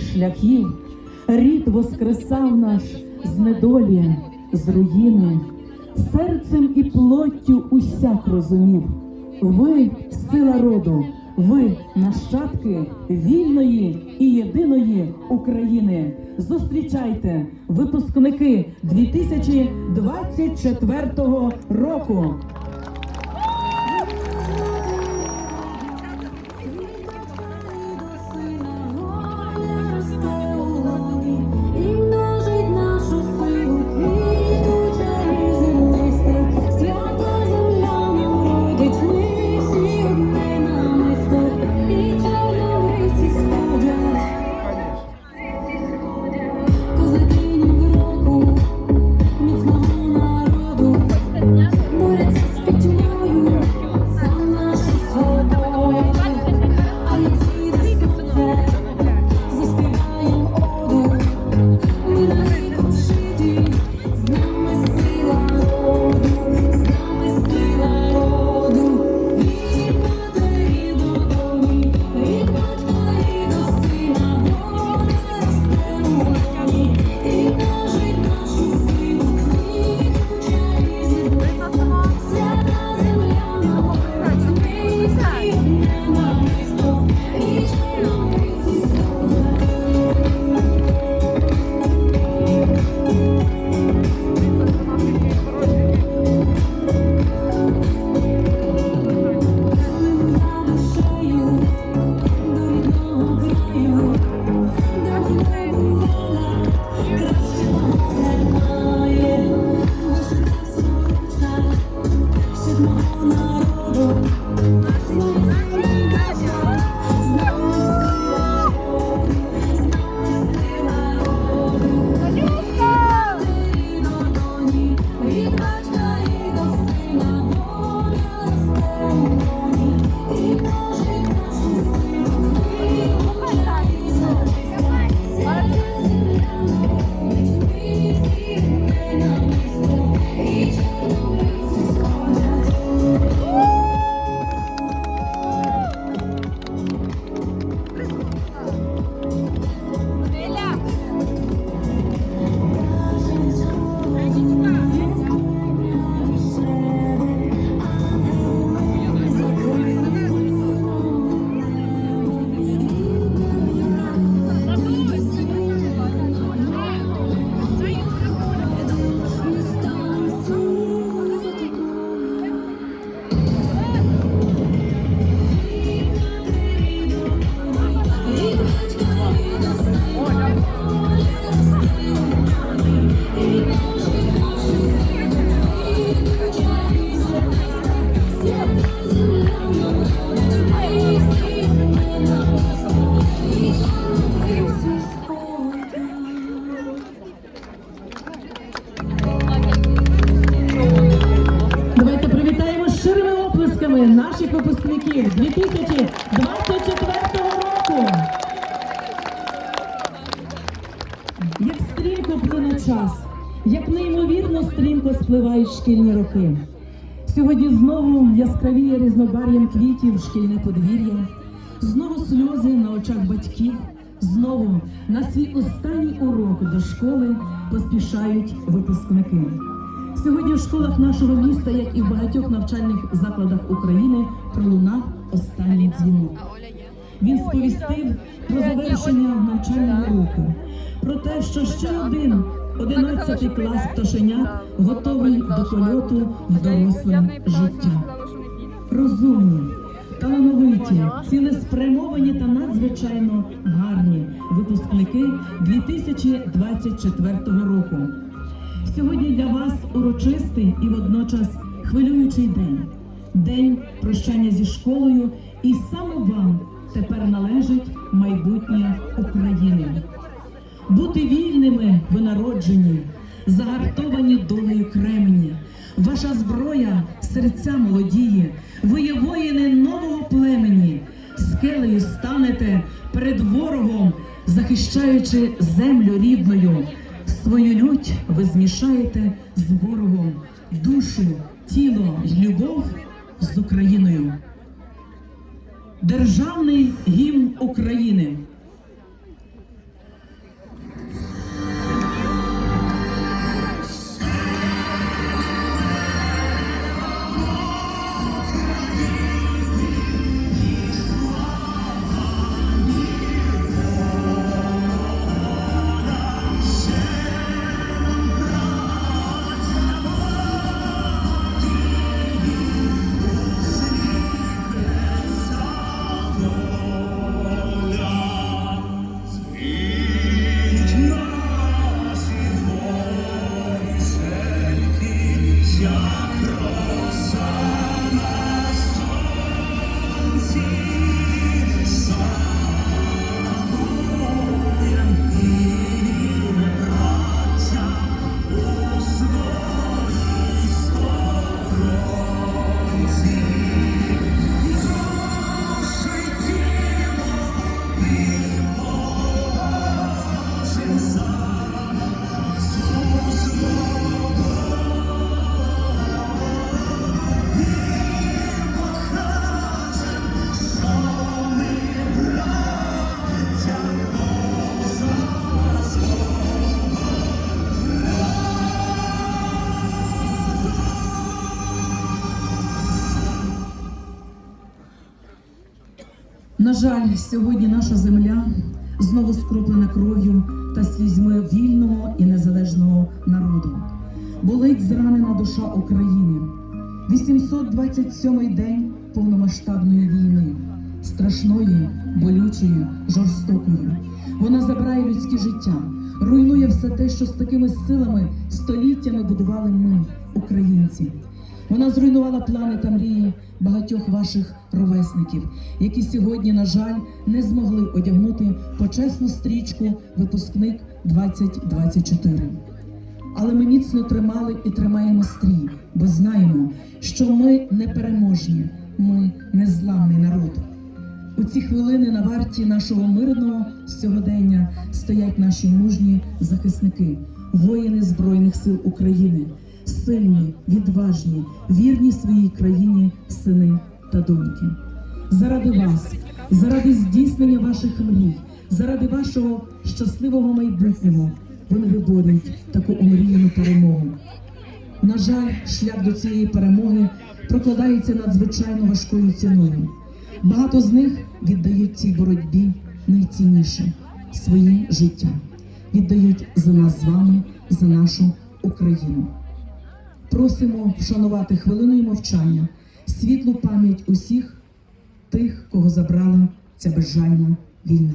шляхів, рід воскресав наш з недолі, з руїни, серцем і плоттю усяк розумів. Ви сила роду, ви нащадки вільної і єдиної України. Зустрічайте випускники 2024 року. Випускників 2024 року. Як стрімко плине час, як неймовірно стрімко спливають шкільні роки. Сьогодні знову яскравіє різнобар'ям квітів шкільне подвір'я, знову сльози на очах батьків, знову на свій останній урок до школи поспішають випускники. Сьогодні в школах нашого міста, як і в багатьох навчальних закладах України, пролунав останній дзвінок. Він сповістив про завершення навчального року, про те, що ще один 11 клас пташенят готовий до польоту в доросле життя. Розумні, талановиті, цілеспрямовані та надзвичайно гарні випускники 2024 року. Сьогодні для вас урочистий і водночас хвилюючий день. День прощання зі школою, і саме вам тепер належить майбутнє України. Бути вільними ви народжені, загартовані долею кремені. Ваша зброя серця молодіє, ви є воїни нового племені. Скелею станете перед ворогом, захищаючи землю рідною. Свою лють ви змішаєте з ворогом, душу, тіло й любов з. України. На жаль, сьогодні наша земля знову скроплена кров'ю та слізьми вільного і незалежного народу. Болить зранена душа України. 827-й день повномасштабної війни, страшної, болючої, жорстокої. Вона забирає людське життя, руйнує все те, що з такими силами століттями будували ми, українці. Вона зруйнувала плани та мрії багатьох ваших ровесників, які сьогодні, на жаль, не змогли одягнути почесну стрічку випускник 2024. Але ми міцно тримали і тримаємо стрій, бо знаємо, що ми непереможні, ми незламний народ. У ці хвилини на варті нашого мирного сьогодення стоять наші мужні захисники, воїни Збройних сил України, сильні, відважні, вірні своїй країні, сини та доньки. Заради вас, заради здійснення ваших мрій, заради вашого щасливого майбутнього вони виборюють таку омріяну перемогу. На жаль, шлях до цієї перемоги прокладається надзвичайно важкою ціною. Багато з них віддають цій боротьбі найцінніше свої життя, віддають за нас з вами, за нашу Україну просимо вшанувати хвилиною мовчання, світлу пам'ять усіх тих, кого забрала ця безжальна війна.